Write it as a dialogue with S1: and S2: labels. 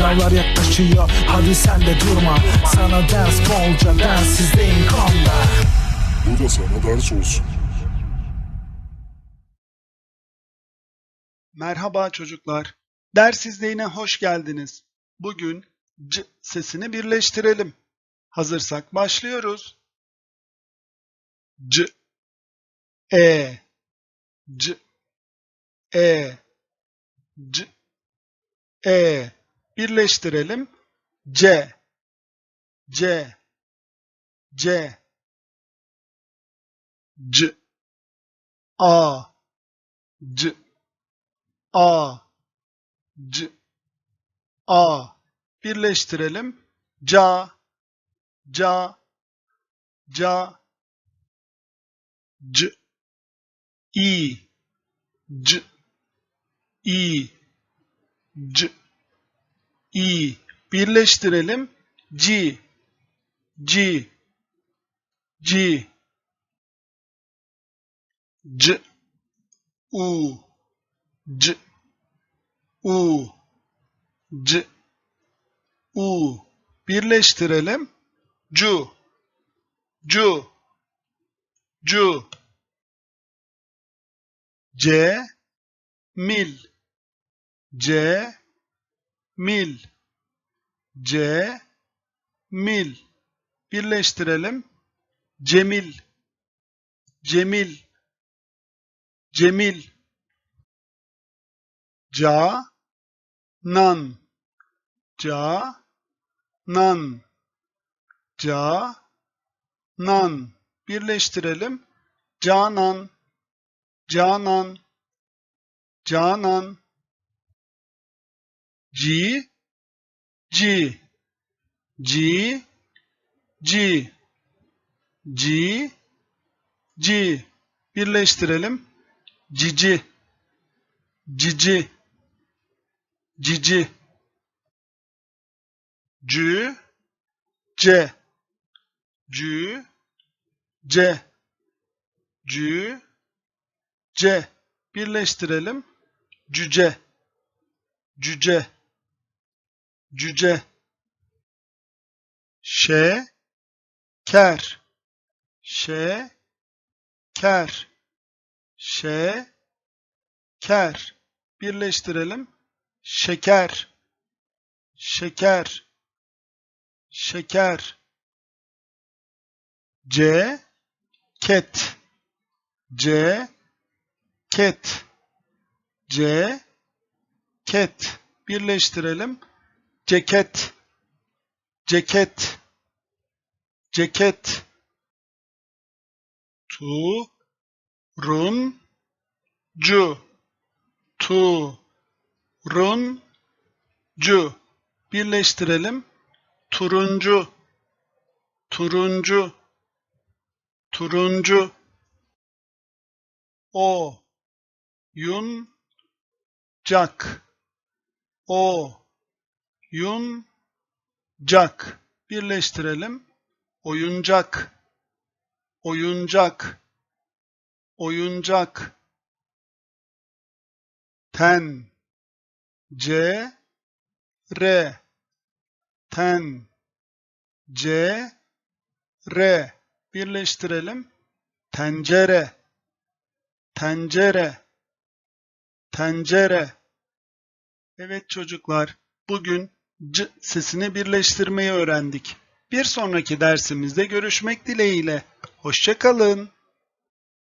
S1: Sınavlar yaklaşıyor hadi sen de durma Sana ders bolca densizdeyim konda
S2: Bu da sana ders olsun.
S3: Merhaba çocuklar. Ders izleyine hoş geldiniz. Bugün c sesini birleştirelim. Hazırsak başlıyoruz. C E C E C E birleştirelim. C. C. C. C. A. C. A. C. A. Birleştirelim. Ca ca ca c. İ. C. İ. C i. Birleştirelim. C. C. C. C. U. C. U. C. U. Birleştirelim. Cu Cu Cu C. Mil. C Mil C Mil. Birleştirelim. Cemil. Cemil. Cemil. Ca nan ca nan ca nan birleştirelim. Canan. Canan. Canan ci ci ci ci ci ci birleştirelim. Cici cici cici. Cü ce cü ce cü ce birleştirelim. Cüce cüce cüce. Şe ker şe ker şe ker birleştirelim. Şeker. Şeker. Şeker. C ket c ket c ket birleştirelim ceket. Ceket. Ceket. Tu run cu tu run cu birleştirelim. Turuncu. Turuncu. Turuncu. O yun cak o yun cak birleştirelim. Oyuncak. Oyuncak. Oyuncak. Ten. C. R. Ten. C. R. Birleştirelim. Tencere. Tencere. Tencere. Evet çocuklar bugün C sesini birleştirmeyi öğrendik. Bir sonraki dersimizde görüşmek dileğiyle. Hoşçakalın.